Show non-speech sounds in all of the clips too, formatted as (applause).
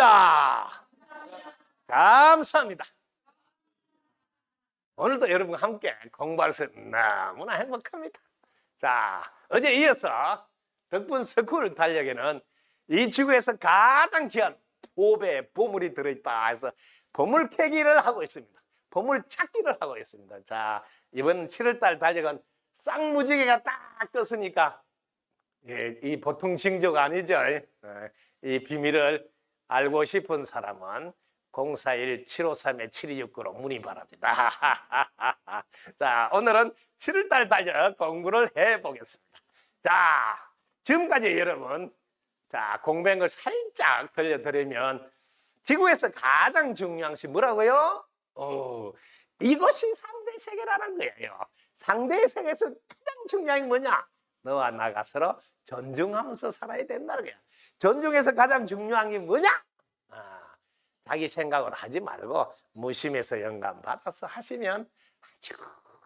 감사합니다. 감사합니다. 오늘도 여러분과 함께 공부해서 너무나 행복합니다. 자, 어제 이어서 덕분 스쿨 달력에는 이 지구에서 가장 귀한 보배 보물이 들어있다 해서 보물 캐기를 하고 있습니다. 보물 찾기를 하고 있습니다. 자, 이번 7월달 달력은 쌍무지개가 딱 떴으니까 예, 이 보통 징조가 아니죠. 예, 이 비밀을 알고 싶은 사람은 041-753-7269로 문의 바랍니다. (laughs) 자, 오늘은 7월달 달력 공부를 해보겠습니다. 자, 지금까지 여러분, 자, 걸 살짝 들려드리면 지구에서 가장 중요한 것이 뭐라고요? 어, 이것이 상대 세계라는 거예요. 상대 세계에서 가장 중요한 게 뭐냐? 너와 나가 서로 존중하면서 살아야 된다는 거야. 존중에서 가장 중요한 게 뭐냐? 아, 자기 생각을 하지 말고 무심해서 영감 받아서 하시면 아주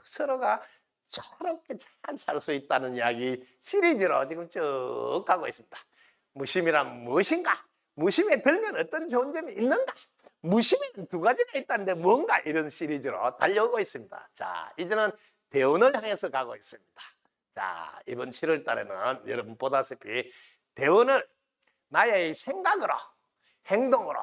서로가 저렇게 잘 살 수 있다는 이야기 시리즈로 지금 쭉 가고 있습니다. 무심이란 무엇인가? 무심에 들면 어떤 좋은 점이 있는가? 무심에 두 가지가 있다는데 뭔가 이런 시리즈로 달려오고 있습니다. 자, 이제는 대원을 향해서 가고 있습니다. 자, 이번 7월 달에는 여러분 보다시피 대원을 나의 생각으로, 행동으로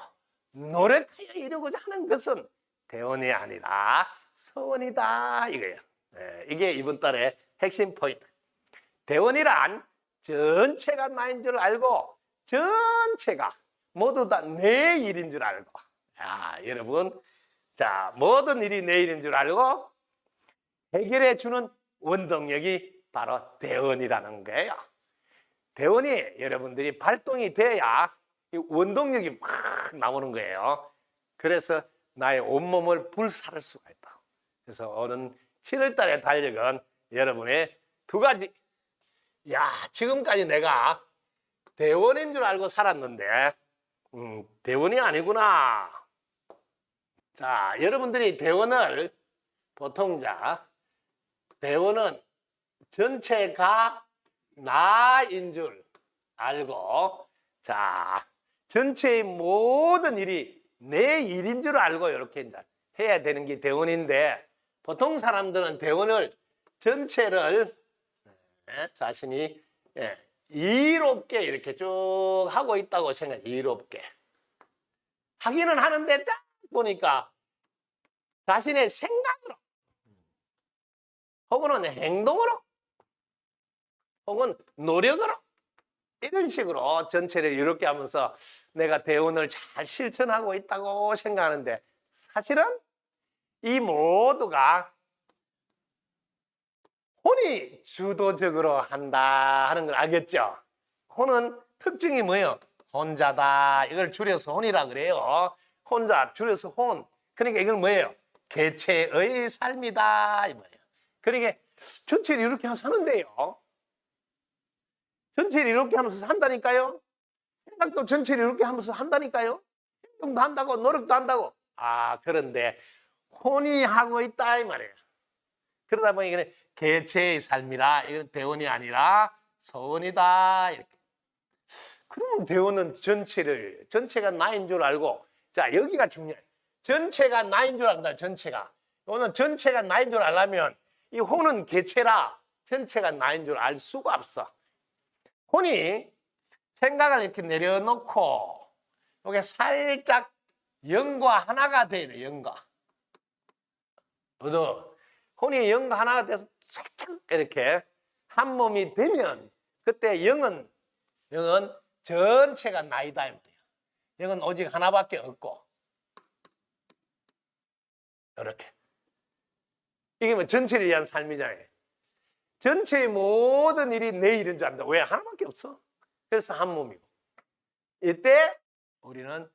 노력하여 이루고자 하는 것은 대원이 아니라 서원이다 이거예요. 예, 이게 이번 달의 핵심 포인트. 대원이란 전체가 나인 줄 알고 전체가 모두 다 내 일인 줄 알고 야, 여러분 자 모든 일이 내 일인 줄 알고 해결해 주는 원동력이 바로 대원이라는 거예요. 대원이 여러분들이 발동이 돼야 이 원동력이 막 나오는 거예요. 그래서 나의 온몸을 불사를 수가 있다. 그래서 오는 7월 달의 달력은 여러분의 두 가지. 야, 지금까지 내가 대원인 줄 알고 살았는데, 음, 대원이 아니구나. 자, 여러분들이 대원을 보통 자, 대원은 전체가 나인 줄 알고, 자, 전체의 모든 일이 내 일인 줄 알고 이렇게 이제 해야 되는 게 대원인데, 보통 사람들은 대원을 전체를 예, 자신이 예, 이롭게 이렇게 쭉 하고 있다고 생각해 이롭게. 하기는 하는데 딱 보니까 자신의 생각으로 혹은 행동으로 혹은 노력으로 이런 식으로 전체를 이렇게 하면서 내가 대원을 잘 실천하고 있다고 생각하는데 사실은 이 모두가 혼이 주도적으로 한다 하는 걸 알겠죠? 혼은 특징이 뭐예요? 혼자다. 이걸 줄여서 혼이라 그래요. 혼자 줄여서 혼. 그러니까 이건 뭐예요? 개체의 삶이다 이 뭐예요? 그러니까 전체를 이렇게 해서 사는데요. 전체를 이렇게 하면서 산다니까요. 생각도 전체를 이렇게 하면서 한다니까요. 행동도 한다고 노력도 한다고. 아 그런데 혼이 하고 있다 이 말이에요. 그러다 보니 이게 개체의 삶이라 이건 대원이 아니라 서원이다 이렇게. 그러면 대원은 전체를 전체가 나인 줄 알고 자 여기가 중요해. 전체가 나인 줄 안다 전체가. 오늘 전체가 나인 줄 알려면 이 혼은 개체라 전체가 나인 줄 알 수가 없어. 혼이 생각을 이렇게 내려놓고 이게 살짝 영과 하나가 돼야 돼 영과. 모두 혼이 영과 하나가 돼서 살짝 이렇게 한 몸이 되면 그때 영은 영은 전체가 나이다 이 말이에요. 영은 오직 하나밖에 없고 이렇게 이게 뭐 전체를 위한 삶이잖아요. 전체의 모든 일이 내 일인 줄 안다. 왜 하나밖에 없어? 그래서 한 몸이고 이때 우리는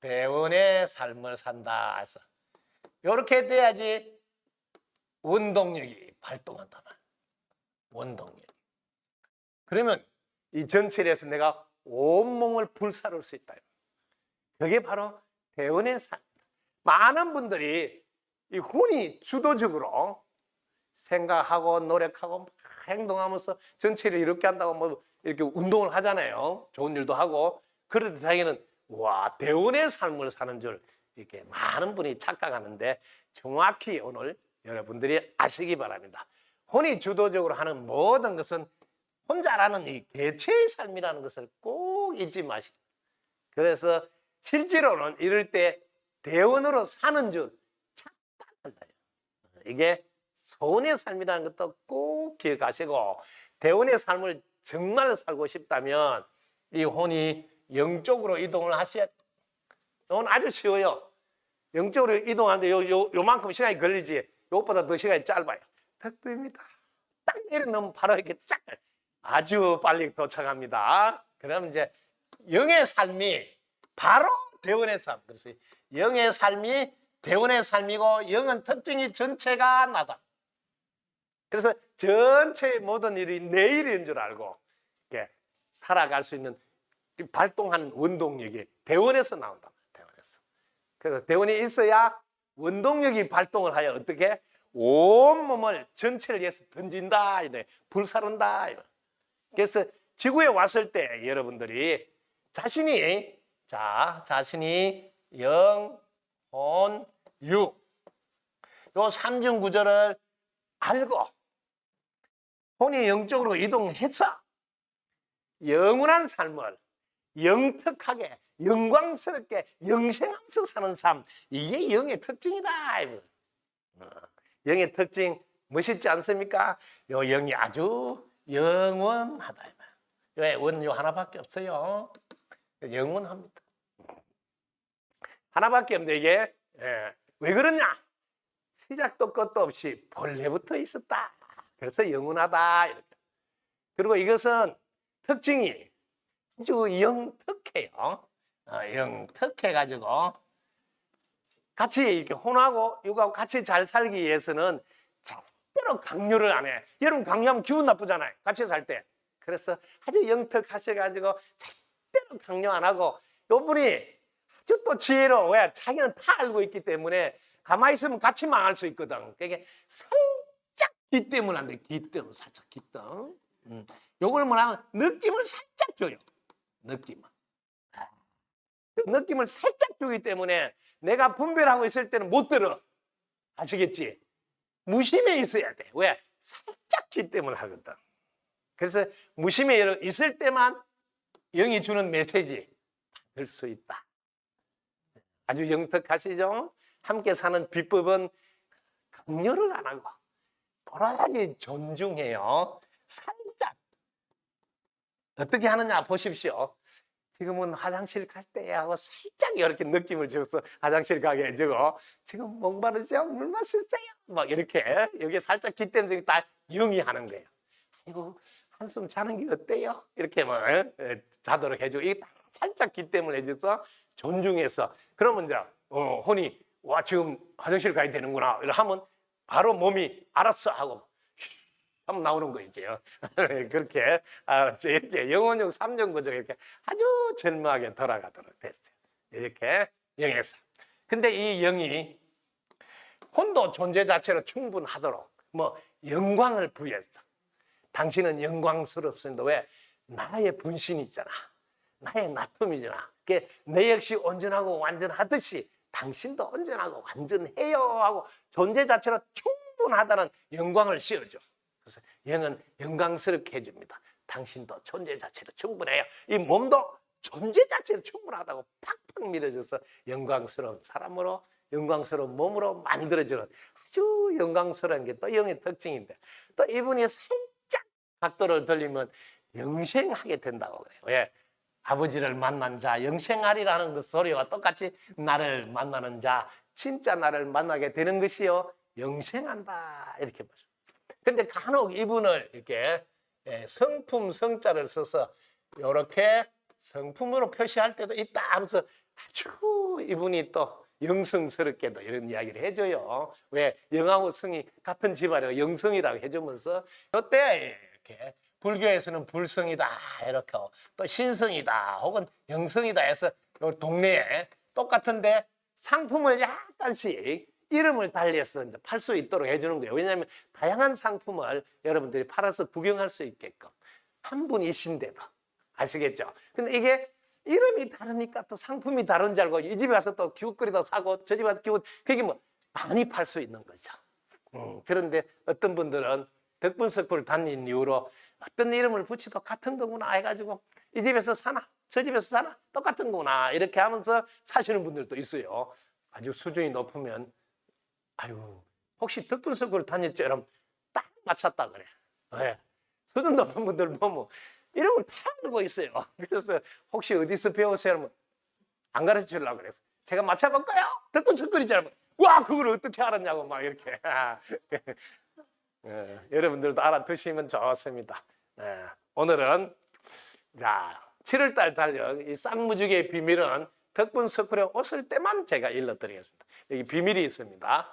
대원의 삶을 산다 해서 이렇게 돼야지 원동력이 발동한다. 원동력. 그러면 이 전체에서 내가 온몸을 불사를 수 있다. 그게 바로 대원의 삶입니다. 많은 분들이 이 혼이 주도적으로 생각하고 노력하고 막 행동하면서 전체를 이렇게 한다고 뭐 이렇게 운동을 하잖아요. 좋은 일도 하고. 그래도 자기는 와 대운의 삶을 사는 줄 이렇게 많은 분이 착각하는데 정확히 오늘 여러분들이 아시기 바랍니다. 혼이 주도적으로 하는 모든 것은 혼자라는 이 개체의 삶이라는 것을 꼭 잊지 마시고 그래서 실제로는 이럴 때 대원으로 사는 줄 착각한다. 이게 소원의 삶이라는 것도 꼭 기억하시고 대원의 삶을 정말 살고 싶다면 이 혼이 영적으로 이동을 하셔야. 이건 아주 쉬워요. 영적으로 이동하는데 요, 요, 요만큼 시간이 걸리지 요것보다 더 시간이 짧아요. 덕도입니다. 딱 내려놓으면 바로 이렇게 쫙 아주 빨리 도착합니다. 그럼 이제 영의 삶이 바로 대원의 삶. 그래서 영의 삶이 대원의 삶이고 영은 특징이 전체가 나다. 그래서 전체의 모든 일이 내 일인 줄 알고 이렇게 살아갈 수 있는 이 발동한 원동력이 대원에서 나온다. 대원에서. 그래서 대원이 있어야 원동력이 발동을 하여 어떻게 온 몸을 전체를 위해서 던진다. 이래 불사른다. 이래. 그래서 지구에 왔을 때 여러분들이 자신이 자 자신이 영, 혼, 육 요 삼중 구조를 알고 혼이 영적으로 이동해서 영원한 삶을 영특하게 영광스럽게 영생하면서 사는 삶 이게 영의 특징이다. 어, 영의 특징 멋있지 않습니까? 요 영이 아주 영원하다. 왜 원요 하나밖에 없어요. 영원합니다. 하나밖에 없는데 이게 예, 왜 그러냐? 시작도 끝도 없이 본래부터 있었다. 그래서 영원하다 이렇게. 그리고 이것은 특징이 아주 영특해요. 어, 영특해 가지고 같이 이렇게 혼하고 육하고 같이 잘 살기 위해서는 절대로 강요를 안 해. 여러분 강요하면 기분 나쁘잖아요. 같이 살 때. 그래서 아주 영특하셔가지고 절대로 강요 안 하고 요분이 아주 또 지혜로워. 왜? 자기는 다 알고 있기 때문에 가만히 있으면 같이 망할 수 있거든. 그게 살짝 기 때문 안 돼. 기 때문 살짝 기뜸. 음. 요걸 뭐냐면 느낌을 살짝 줘요. 느낌을. 아. 그 느낌을 살짝 주기 때문에 내가 분별하고 있을 때는 못 들어. 아시겠지? 무심해 있어야 돼. 왜? 살짝 기 때문을 하거든. 그래서 무심해 있을 때만 영이 주는 메시지 받을 수 있다. 아주 영특하시죠? 함께 사는 비법은 강요를 안 하고 뭐라지 존중해요. 살짝 어떻게 하느냐 보십시오. 지금은 화장실 갈 때 하고 살짝 이렇게 느낌을 줘서 화장실 가게 해주고 지금 목마르죠? 물 마시세요. 막 이렇게 여기 살짝 기대는 다 영이 하는 거예요. 아이고 한숨 자는 게 어때요? 이렇게 뭐 에, 자도록 해주고 이게 다 살짝 기대을 해줘서 존중해서 그러면 이제 어, 혼이 와 지금 화장실 가야 되는구나 이렇게 하면 바로 몸이 알았어 하고 쉿 하면 나오는 거 있죠. (laughs) 그렇게 아, 이렇게 영원형 삼정 구조 이렇게 아주 절묘하게 돌아가도록 됐어요. 이렇게 영에서. 근데 이 영이 혼도 존재 자체로 충분하도록 뭐 영광을 부여했어. 당신은 영광스럽습니다. 왜? 나의 분신이잖아. 나의 나툼이잖아. 그게 내 역시 온전하고 완전하듯이 당신도 온전하고 완전해요 하고 존재 자체로 충분하다는 영광을 씌워줘. 그래서 영은 영광스럽게 해줍니다. 당신도 존재 자체로 충분해요. 이 몸도 존재 자체로 충분하다고 팍팍 밀어줘서 영광스러운 사람으로 영광스러운 몸으로 만들어주는 아주 영광스러운 게 또 영의 특징인데 또 이분이 살짝 각도를 돌리면 영생하게 된다고 그래요. 왜? 아버지를 만난 자 영생하리라는 그 소리와 똑같이 나를 만나는 자 진짜 나를 만나게 되는 것이요 영생한다 이렇게 보죠. 근데 간혹 이분을 이렇게 예, 성품 성자를 써서 이렇게 성품으로 표시할 때도 있다 하면서 아주 이분이 또 영성스럽게도 이런 이야기를 해줘요. 왜 영하고 성이 같은 집안이고 영성이라고 해주면서 이때 이렇게 불교에서는 불성이다 이렇게 또 신성이다 혹은 영성이다 해서 요 동네에 똑같은데 상품을 약간씩 이름을 달리해서 이제 팔 수 있도록 해주는 거예요. 왜냐하면 다양한 상품을 여러분들이 팔아서 구경할 수 있게끔 한 분이신데도 아시겠죠? 근데 이게 이름이 다르니까 또 상품이 다른 줄 알고 이 집에 와서 또 기웃거리도 사고 저 집에 와서 기웃 그게 뭐 많이 팔 수 있는 거죠. 음, 그런데 어떤 분들은 덕분 석굴 다닌 이후로 어떤 이름을 붙이도 같은 거구나 해가지고 이 집에서 사나 저 집에서 사나 똑같은 거구나 이렇게 하면서 사시는 분들도 있어요. 아주 수준이 높으면 아유 혹시 덕분 석굴 다녔죠? 여러분 딱 맞췄다 그래. 예. 수준 높은 분들 보면 이름을 다 알고 있어요. (laughs) 그래서 혹시 어디서 배우세요? 하면 안 가르쳐 주려고 그래서 제가 맞춰볼까요? 덕분 석굴이지 않으면 와 그걸 어떻게 알았냐고 막 이렇게 (laughs) 예, 여러분들도 알아두시면 좋습니다. 예, 오늘은 자 7월달 달력 이 쌍무지개의 비밀은 덕분 석굴에 오실 때만 제가 일러드리겠습니다. 여기 비밀이 있습니다.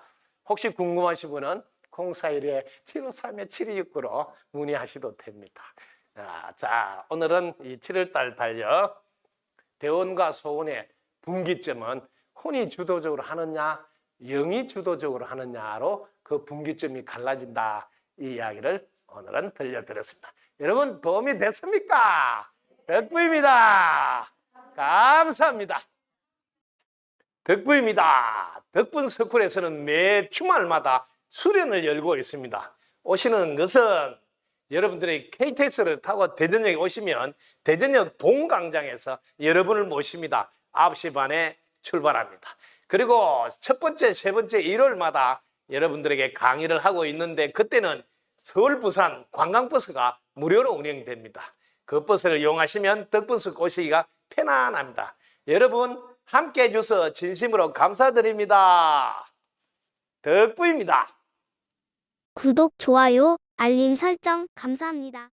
혹시 궁금하신 분은 041에 753에 7269로 문의하셔도 됩니다. 아, 자, 오늘은 이 7월달 달력 대원과 소원의 분기점은 혼이 주도적으로 하느냐, 영이 주도적으로 하느냐로 그 분기점이 갈라진다. 이 이야기를 오늘은 들려드렸습니다. 여러분 도움이 됐습니까? 덕부입니다. 감사합니다. 덕부입니다. 덕분 서클에서는 매 주말마다 수련을 열고 있습니다. 오시는 것은 여러분들이 KTX를 타고 대전역에 오시면 대전역 동광장에서 여러분을 모십니다. 9시 반에 출발합니다. 그리고 첫 번째, 세 번째 일요일마다 여러분들에게 강의를 하고 있는데 그때는 서울, 부산 관광버스가 무료로 운행됩니다. 그 버스를 이용하시면 덕분석 오시기가 편안합니다. 여러분 함께 해주셔서 진심으로 감사드립니다. 덕부입니다. 구독, 좋아요, 알림 설정 감사합니다.